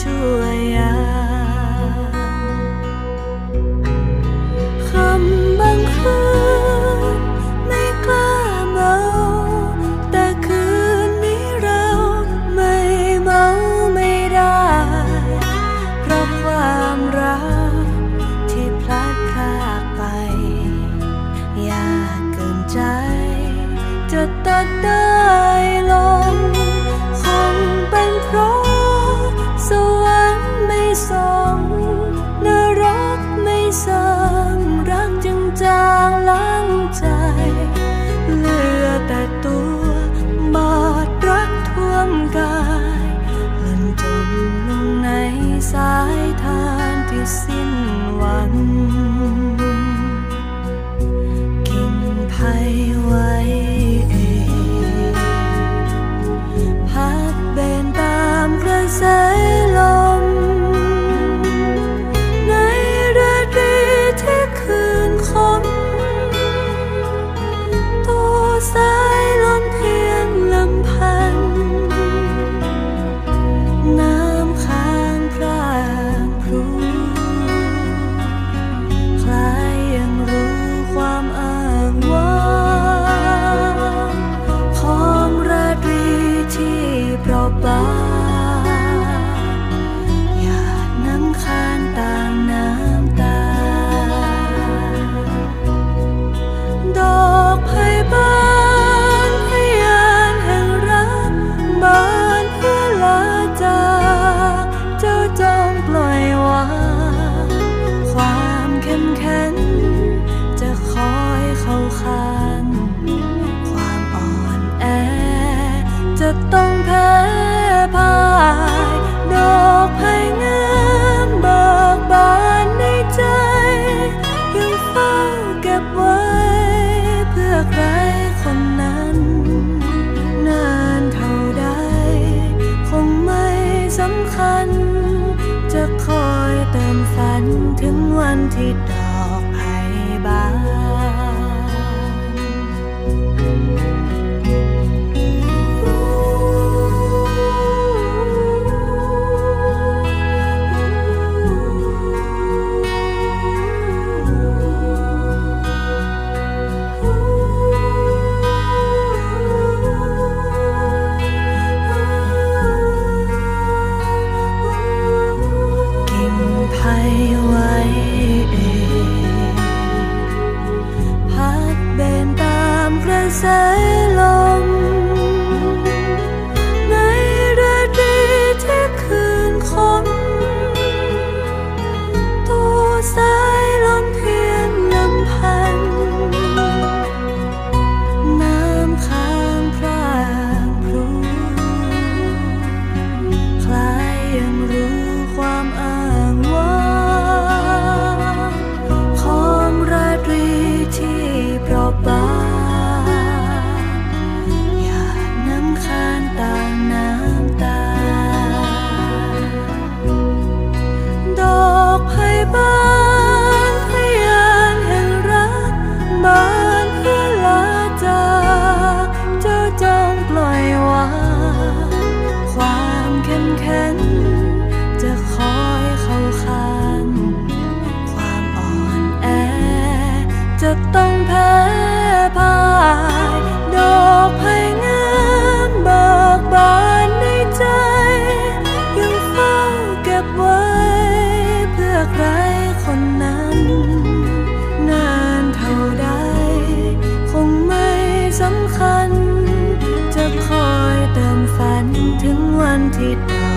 ช่วยา ถึงวันที่ดอกไผ่บาน สายลม ในรดีที่คืนคมตัว thịt.